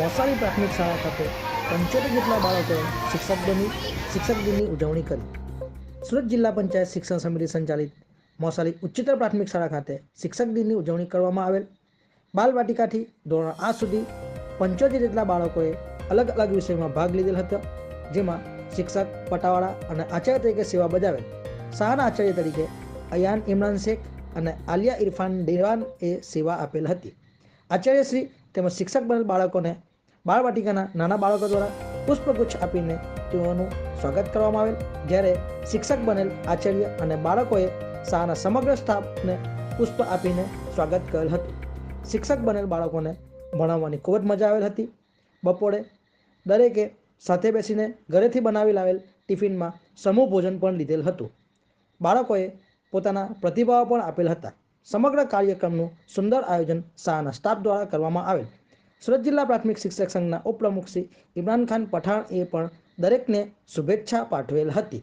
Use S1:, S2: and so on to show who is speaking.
S1: મોસાળી પ્રાથમિક શાળા ખાતે પંચોતેર જેટલા બાળકોએ શિક્ષક દિનની શિક્ષક દિનની ઉજવણી કરી. સુરત જિલ્લા પંચાયત શિક્ષણ સમિતિ સંચાલિત મોસાળી ઉચ્ચતર પ્રાથમિક શાળા ખાતે શિક્ષક દિનની ઉજવણી કરવામાં આવેલ. બાલવાટિકાથી ધોરણ આઠ સુધી પંચોતેર જેટલા બાળકોએ અલગ અલગ વિષયમાં ભાગ લીધેલ હતો, જેમાં શિક્ષક, પટાવાળા અને આચાર્ય તરીકે સેવા બજાવેલ. શાહના આચાર્ય તરીકે અયાન ઇમરાન શેખ અને આલિયા ઇરફાન દેવાન એ સેવા આપેલ હતી. આચાર્યશ્રી તેમજ શિક્ષક બનેલ બાળકોને બાળવાટિકાના નાના બાળકો દ્વારા પુષ્પગુચ્છ આપીને તેઓનું સ્વાગત કરવામાં આવેલ, જ્યારે શિક્ષક બનેલ આચાર્ય અને બાળકોએ શાળાના સમગ્ર સ્ટાફને પુષ્પ આપીને સ્વાગત કરેલ હતું. શિક્ષક બનેલ બાળકોને ભણાવવાની ખૂબ જ મજા આવેલ હતી. બપોરે દરેકે સાથે બેસીને ઘરેથી બનાવી લાવેલ ટિફિનમાં સમૂહ ભોજન પણ લીધેલ હતું. બાળકોએ પોતાના પ્રતિભાવો પણ આપેલ હતા. સમગ્ર કાર્યક્રમનું સુંદર આયોજન શાળાના સ્ટાફ દ્વારા કરવામાં આવેલ. સુરત જિલ્લા પ્રાથમિક શિક્ષક સંઘના ઉપપ્રમુખ શ્રી ઇમરાન ખાન પઠાણ એ પણ દરેકને શુભેચ્છા પાઠવેલ હતી.